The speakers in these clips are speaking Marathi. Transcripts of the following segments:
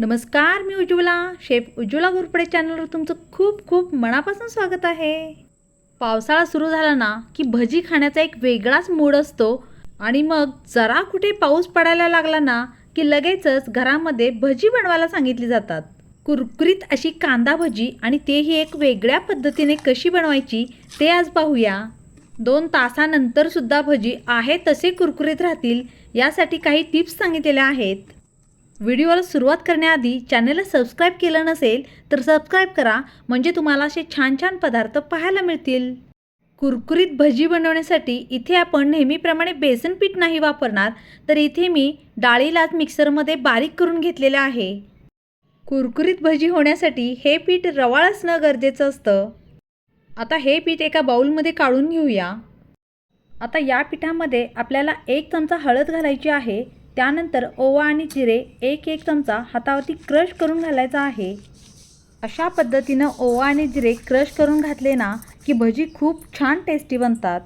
नमस्कार मी उज्ज्वला. शेफ उज्ज्वला घोरपडे चॅनलवर तुमचं खूप खूप मनापासून स्वागत आहे. पावसाळा सुरू झाला ना की भजी खाण्याचा एक वेगळाच मूड असतो. आणि मग जरा कुठे पाऊस पडायला लागला ना की लगेचच घरामध्ये भजी बनवायला सांगितली जातात. कुरकुरीत अशी कांदा भजी आणि तेही एक वेगळ्या पद्धतीने कशी बनवायची ते आज पाहूया. दोन तासानंतरसुद्धा भजी आहे तसे कुरकुरीत राहतील यासाठी काही टिप्स सांगितलेल्या आहेत. व्हिडिओला सुरुवात करण्याआधी चॅनलला सबस्क्राईब केलं नसेल तर सबस्क्राईब करा म्हणजे तुम्हाला असे छान छान पदार्थ पाहायला मिळतील. कुरकुरीत भजी बनवण्यासाठी इथे आपण नेहमीप्रमाणे बेसन पीठ नाही वापरणार तर इथे मी डाळीलाच मिक्सरमध्ये बारीक करून घेतलेलं आहे. कुरकुरीत भजी होण्यासाठी हे पीठ रवाळ असणं गरजेचं असतं. आता हे पीठ एका बाऊलमध्ये काढून घेऊया. आता या पिठामध्ये आपल्याला एक चमचा हळद घालायची आहे त्यानंतर ओवा आणि जिरे एक एक चमचा हातावरती क्रश करून घालायचा आहे. अशा पद्धतीनं ओवा आणि जिरे क्रश करून घातले ना की भजी खूप छान टेस्टी बनतात.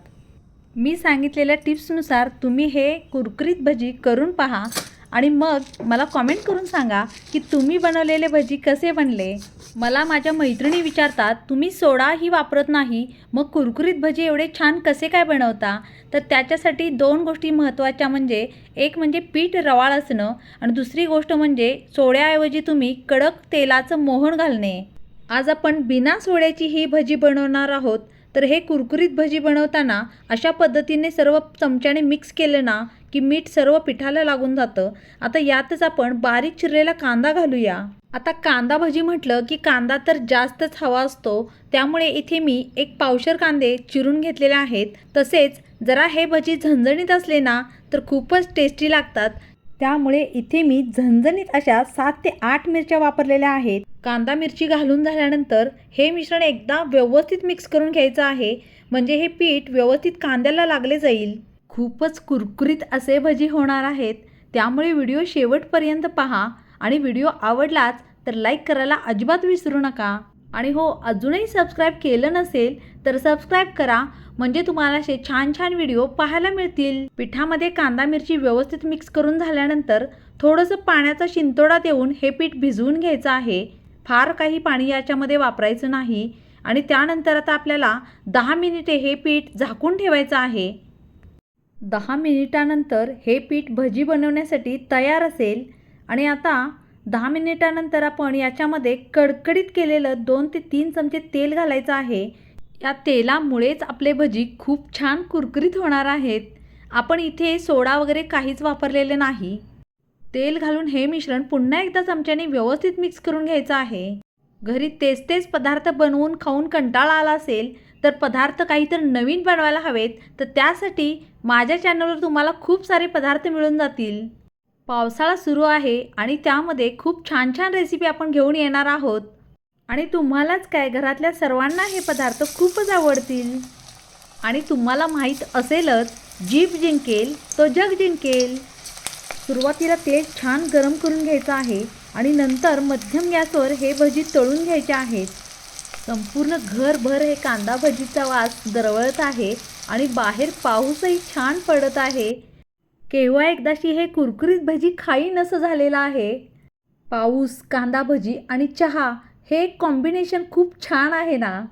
मी सांगितलेल्या टिप्सनुसार तुम्ही हे कुरकुरीत भजी करून पहा. आणि मग मला कॉमेंट करून सांगा की तुम्ही बनवलेले भजी कसे बनले? मला माझ्या मैत्रिणी विचारतात तुम्ही सोडाही वापरत नाही मग कुरकुरीत भजी एवढे छान कसे काय बनवता? तर त्याच्यासाठी दोन गोष्टी महत्त्वाच्या म्हणजे एक म्हणजे पीठ रवाळ असणं आणि दुसरी गोष्ट म्हणजे सोड्याऐवजी तुम्ही कडक तेलाचं मोहन घालणे. आज आपण बिना सोड्याची ही भजी बनवणार आहोत. तर हे कुरकुरीत भजी बनवताना अशा पद्धतीने सर्व चमच्याने मिक्स केलं ना की मीठ सर्व पिठाला लागून जातं. आता यातच आपण बारीक चिरलेला कांदा घालूया. आता कांदा भजी म्हटलं की कांदा तर जास्तच हवा असतो त्यामुळे इथे मी एक पावशर कांदे चिरून घेतलेले आहेत. तसेच जरा हे भजी झणझणीत असले ना तर खूपच टेस्टी लागतात. त्यामुळे इथे मी झणझणीत अशा सात ते आठ मिरच्या वापरलेल्या आहेत. कांदा मिरची घालून झाल्यानंतर हे मिश्रण एकदा व्यवस्थित मिक्स करून घ्यायचं आहे म्हणजे हे पीठ व्यवस्थित कांद्याला लागले जाईल. खूपच कुरकुरीत असे भजी होणार आहेत. त्यामुळे व्हिडिओ शेवटपर्यंत पहा आणि व्हिडिओ आवडलाच तर लाईक करायला अजिबात विसरू नका. आणि हो अजूनही सबस्क्राईब केलं नसेल तर सबस्क्राईब करा म्हणजे तुम्हाला असे छान छान व्हिडिओ पाहायला मिळतील. पिठामध्ये कांदा मिरची व्यवस्थित मिक्स करून झाल्यानंतर थोडंसं पाण्याचा शिंतोडा देऊन हे पीठ भिजवून घ्यायचं आहे. फार काही पाणी याच्यामध्ये वापरायचं नाही आणि त्यानंतर आता आपल्याला दहा मिनिटे हे पीठ झाकून ठेवायचं आहे. दहा मिनिटानंतर हे पीठ भजी बनवण्यासाठी तयार असेल आणि आता दहा मिनिटानंतर आपण याच्यामध्ये कडकडीत केलेलं दोन ते तीन चमचे तेल घालायचं आहे. या तेलामुळेच आपले भजी खूप छान कुरकुरीत होणार आहेत. आपण इथे सोडा वगैरे काहीच वापरलेले नाही. तेल घालून हे मिश्रण पुन्हा एकदा चमच्याने व्यवस्थित मिक्स करून घ्यायचं आहे. घरी तेच तेच पदार्थ बनवून खाऊन कंटाळा आला असेल तर पदार्थ काहीतरी नवीन बनवायला हवेत तर त्यासाठी माझ्या चॅनलवर तुम्हाला खूप सारे पदार्थ मिळून जातील. पावसाळा सुरू आहे आणि त्यामध्ये खूप छान छान रेसिपी आपण घेऊन येणार आहोत. आणि तुम्हालाच काय घरातल्या सर्वांना हे पदार्थ खूपच आवडतील. आणि तुम्हाला माहीत असेलच जीभ जिंकेल तो जग जिंकेल. सुरुवातीला तेल छान गरम करून घ्यायचं आहे आणि नंतर मध्यम गॅसवर हे भजी तळून घ्यायचे आहेत. संपूर्ण घरभर हे कांदा भजीचा वास दरवळत आहे आणि बाहेर पाऊसही छान पडत आहे. केव्हा एकदाशी हे कुरकुरीत भजी खाई नसं झालेलं आहे. पाऊस कांदा भजी आणि चहा हे एक कॉम्बिनेशन खूप छान आहे ना?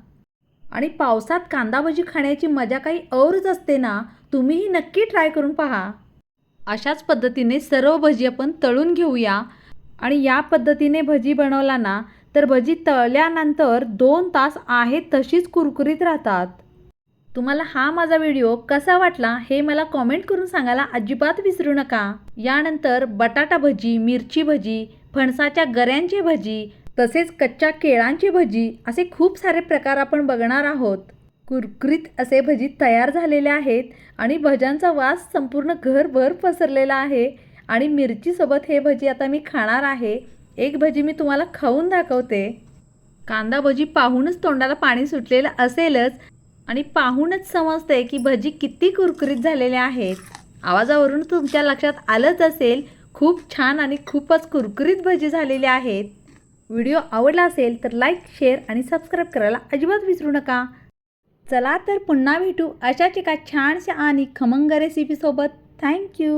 आणि पावसात कांदा भजी खाण्याची मजा काही औरच असते ना? तुम्हीही नक्की ट्राय करून पहा. अशाच पद्धतीने सर्व भजी आपण तळून घेऊया. आणि या पद्धतीने भजी बनवला ना तर भजी तळल्यानंतर दोन तास आहेत तशीच कुरकुरीत राहतात. तुम्हाला हा माझा व्हिडिओ कसा वाटला हे मला कॉमेंट करून सांगायला अजिबात विसरू नका. यानंतर बटाटा भजी मिरची भजी फणसाच्या गऱ्यांची भजी तसेच कच्च्या केळांची भजी असे खूप सारे प्रकार आपण बघणार आहोत. कुरकुरीत असे भजी तयार झालेले आहेत आणि भज्यांचा वास संपूर्ण घरभर पसरलेला आहे. आणि मिरचीसोबत हे भजी आता मी खाणार आहे. एक भजी मी तुम्हाला खाऊन दाखवते. कांदा भजी पाहूनच तोंडाला पाणी सुटलेलं असेलच आणि पाहूनच समजते की भजी किती कुरकुरीत झालेले आहेत. आवाजावरून तुमच्या लक्षात आलंच असेल खूप छान आणि खूपच कुरकुरीत भजी झालेली आहेत. व्हिडिओ आवडला असेल तर लाईक शेअर आणि सबस्क्राईब करायला अजिबात विसरू नका. चला तर पुन्हा भेटू अशाच एका छानशा आणि खमंग रेसिपीसोबत थँक्यू